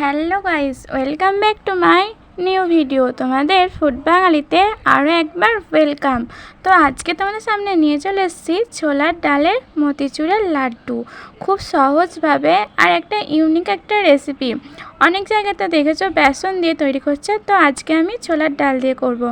Hello guys, welcome back to my new video. তোমাদের food বাঙালিতে আরও একবার ওয়েলকাম। তো আজকে তোমাদের সামনে নিয়ে চলে এসেছি ছোলার ডালের মতিচুরের লাড্ডু। খুব সহজভাবে আর একটা ইউনিক একটা রেসিপি অনেক জায়গাতে দেখেছ বেসন দিয়ে তৈরি করছে, তো আজকে আমি ছোলার ডাল দিয়ে করব।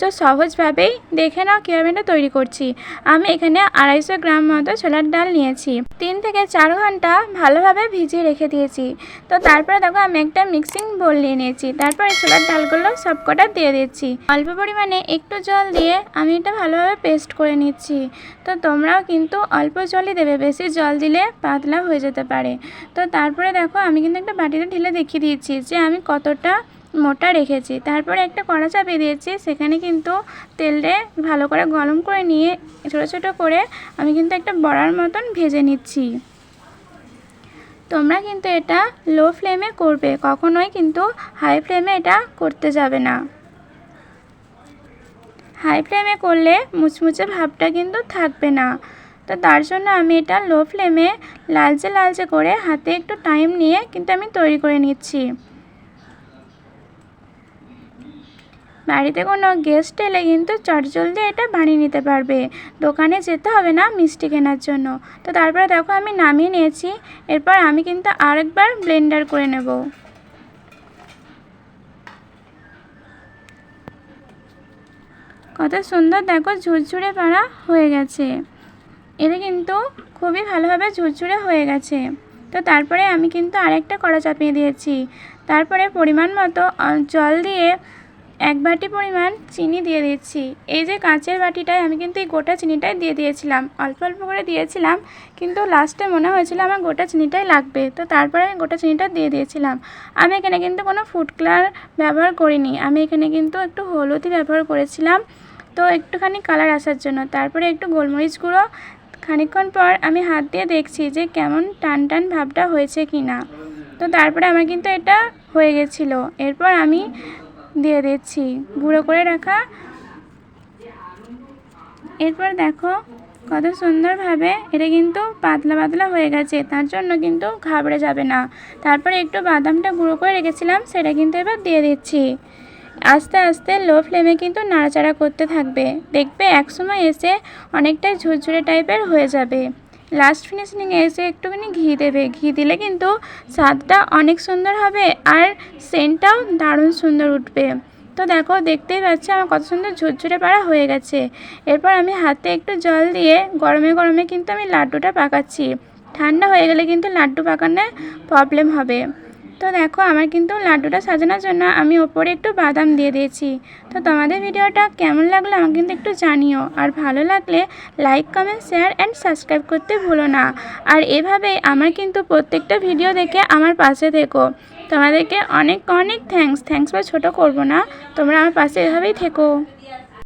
তো সহজভাবেই দেখে নাও কীভাবে এটা তৈরি করছি। আমি এখানে আড়াইশো গ্রাম মতো ছোলার ডাল নিয়েছি। তিন থেকে চার ঘণ্টা ভালোভাবে ভিজিয়ে রেখে দিয়েছি। তো তারপরে দেখো আমি একটা মিক্সিং বোল নিয়ে নিয়েছি। তারপরে ছোলার ডালগুলো সবকটা দিয়ে দিচ্ছি। অল্প পরিমাণে একটু জল দিয়ে আমি এটা ভালোভাবে পেস্ট করে নিচ্ছি। তো তোমরাও কিন্তু অল্প জলই দেবে, বেশি জল দিলে পাতলা হয়ে যেতে পারে। তো তারপরে দেখো আমি কিন্তু একটা বাটিতে ঢেলে দেখিয়ে দিয়েছি যে আমি কতটা মোটা রেখেছি। তারপরে একটা কড়া চাপিয়ে দিয়েছি, সেখানে কিন্তু তেলটা ভালো করে গরম করে নিয়ে ছোটো ছোটো করে আমি কিন্তু একটা বড়ার মতন ভেজে নিচ্ছি। তোমরা কিন্তু এটা লো ফ্লেমে করবে, কখনোই কিন্তু হাই ফ্লেমে এটা করতে যাবে না। হাই ফ্লেমে করলে মুচমুচে ভাবটা কিন্তু থাকবে না। তো তার জন্য আমি এটা লো ফ্লেমে লালচে লালচে করে হাতে একটু টাইম নিয়ে কিন্তু আমি তৈরি করে নিচ্ছি। বাড়িতে কোনো গেস্ট এলে কিন্তু চটজলদি এটা বানিয়ে নিতে পারবে। দোকানে যেতে হবে না মিষ্টি কেনার জন্য। তো তারপরে দেখো আমি নামিয়ে নিয়েছি। এরপর আমি কিন্তু আরেকবার ব্লেন্ডার করে নেব। কত সুন্দর দেখো ঝুরঝুরে পাড়া হয়ে গেছে। এটা কিন্তু খুবই ভালোভাবে ঝুরঝুরে হয়ে গেছে। তো তারপরে আমি কিন্তু আরেকটা কড়া চাপিয়ে দিয়েছি। তারপরে পরিমাণ মতো জল দিয়ে এক বাটি পরিমাণ চিনি দিয়ে দিচ্ছি এই যে কাঁচের বাটিটায় আমি কিন্তু এই গোটা চিনিটাই দিয়ে দিয়েছিলাম। অল্প অল্প করে দিয়েছিলাম, কিন্তু লাস্টে মনে হয়েছিল আমার গোটা চিনিটাই লাগবে। তো তারপরে আমি গোটা চিনিটা দিয়ে দিয়েছিলাম। আমি এখানে কিন্তু কোনো ফুড কালার ব্যবহার করিনি। আমি এখানে কিন্তু একটু হলুদই ব্যবহার করেছিলাম। তো একটুখানি কালার আসার জন্য। তারপরে একটু গোলমরিচ গুঁড়ো খানিকক্ষণ পর আমি হাত দিয়ে দেখছি যে কেমন টান টান ভাবটা হয়েছে কি না তো তারপরে আমার কিন্তু এটা হয়ে গেছিল। এরপর আমি দিয়ে দিচ্ছি, গুঁড়ো করে রাখা। এরপর দেখো কত সুন্দরভাবে এটা কিন্তু পাতলা পাতলা হয়ে গেছে, তার জন্য কিন্তু ঘাবড়ে যাবে না। তারপরে একটু বাদামটা গুঁড়ো করে রেখেছিলাম, সেটা কিন্তু এবার দিয়ে দিচ্ছি। আস্তে আস্তে লো ফ্লেমে কিন্তু নাড়াচাড়া করতে থাকবে। দেখবে একসময় এসে অনেকটাই ঝুরঝুরে টাইপের হয়ে যাবে। লাস্ট ফিনিশিংয়ে এসে একটুখানি ঘি দেবে। ঘি দিলে কিন্তু স্বাদটা অনেক সুন্দর হবে আর সেন্টটাও দারুণ সুন্দর উঠবে। তো দেখো, দেখতেই পাচ্ছি আমার কত সুন্দর ঝুরঝুরে পাড়া হয়ে গেছে। এরপর আমি হাতে একটু জল দিয়ে গরমে গরমে কিন্তু আমি লাড্ডুটা পাকাচ্ছি। ঠান্ডা হয়ে গেলে কিন্তু লাড্ডু পাকানোর প্রবলেম হবে। তো দেখো, আমার কিন্তু লাড্ডুটা সাজানোর জন্য আমি ওপরে একটু বাদাম দিয়ে দিয়েছি। তো তোমাদের ভিডিওটা কেমন লাগল আমাকে কিন্তু একটু জানিও। আর ভালো লাগলে like comment share and subscribe করতে ভুলো না। আর এভাবে আমার কিন্তু প্রত্যেকটা ভিডিও দেখে আমার পাশে থেকো। তোমাদেরকে অনেক অনেক থ্যাংকস থ্যাংকস বা ছোটো করব না। তোমরা আমার পাশে এভাবেই থেকো।